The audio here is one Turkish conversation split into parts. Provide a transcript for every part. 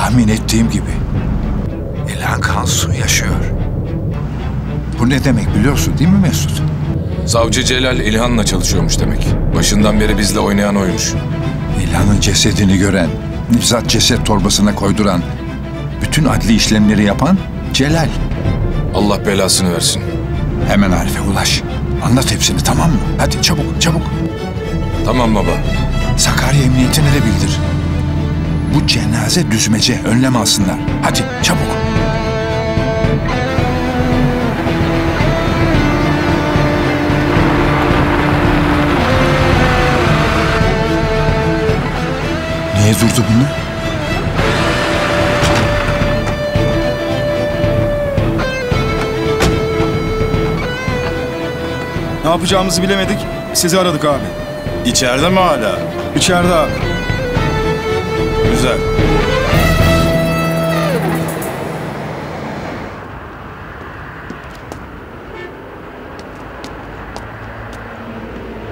Tahmin ettiğim gibi. İlhan Kansu yaşıyor. Bu ne demek biliyorsun değil mi Mesut? Savcı Celal İlhan'la çalışıyormuş demek. Başından beri bizle oynayan oymuş. İlhan'ın cesedini gören, Nifzat ceset torbasına koyduran, bütün adli işlemleri yapan Celal. Allah belasını versin. Hemen Arif'e ulaş. Anlat hepsini tamam mı? Hadi çabuk çabuk. Tamam baba. Sakarya Emniyetine de bildir. Cenaze düzmece önlem alsınlar. Hadi çabuk. Niye durdu bunlar? Ne yapacağımızı bilemedik. Sizi aradık abi. İçeride mi hala? İçeride abi. Güzel.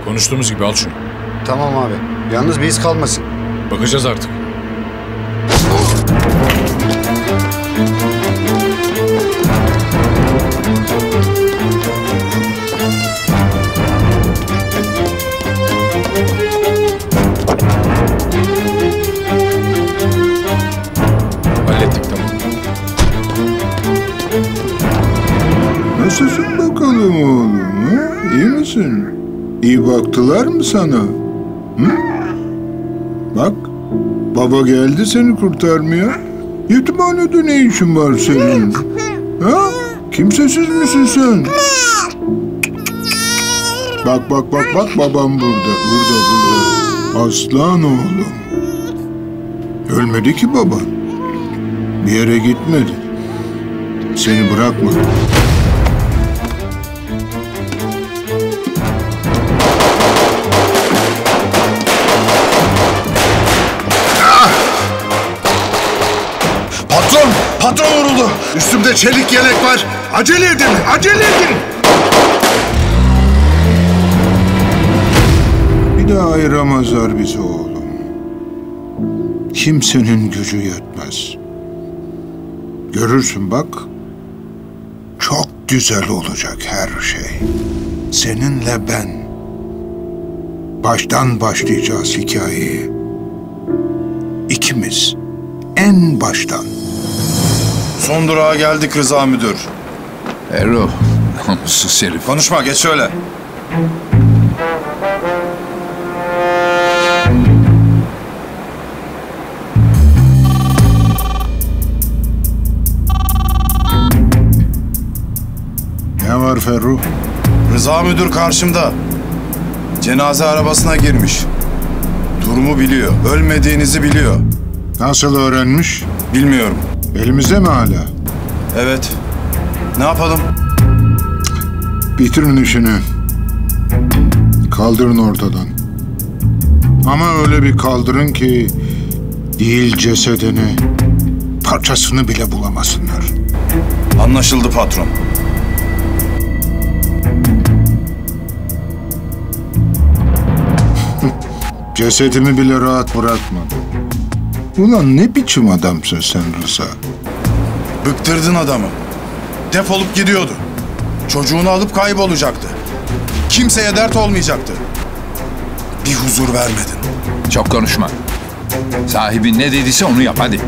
Konuştuğumuz gibi al şunu. Tamam abi. Yalnız bir iz kalmasın. Bakacağız artık. Nasılsın bakalım oğlum? Ha? İyi misin? İyi baktılar mı sana? Hı? Bak, baba geldi seni kurtarmaya. Yetimhanede ne işin var senin? Ha? Kimsesiz misin sen? Bak bak bak bak babam burada, burada, burada. Aslan oğlum. Ölmedi ki baban. Bir yere gitmedi. Seni bırakmadı. Patron! Vuruldu. Üstümde çelik yelek var. Acele edin, acele edin. Bir daha ayıramazlar bizi oğlum. Kimsenin gücü yetmez. Görürsün bak. Çok güzel olacak her şey. Seninle ben. Baştan başlayacağız hikayeyi. İkimiz. En baştan. Son durağa geldik Rıza Müdür. Erol, namussuz herif. Konuşma geç şöyle. Ne var Ferruh? Rıza Müdür karşımda. Cenaze arabasına girmiş. Durumu biliyor. Ölmediğinizi biliyor. Nasıl öğrenmiş? Bilmiyorum. Elimizde mi hala? Evet. Ne yapalım? Bitirin işini. Kaldırın ortadan. Ama öyle bir kaldırın ki değil cesedini, parçasını bile bulamasınlar. Anlaşıldı patron. Cesedimi bile rahat bırakmadın. Ulan ne biçim adamsın sen Rıza? Bıktırdın adamı. Defolup gidiyordu. Çocuğunu alıp kaybolacaktı. Kimseye dert olmayacaktı. Bir huzur vermedin. Çok konuşma. Sahibin ne dediyse onu yap hadi.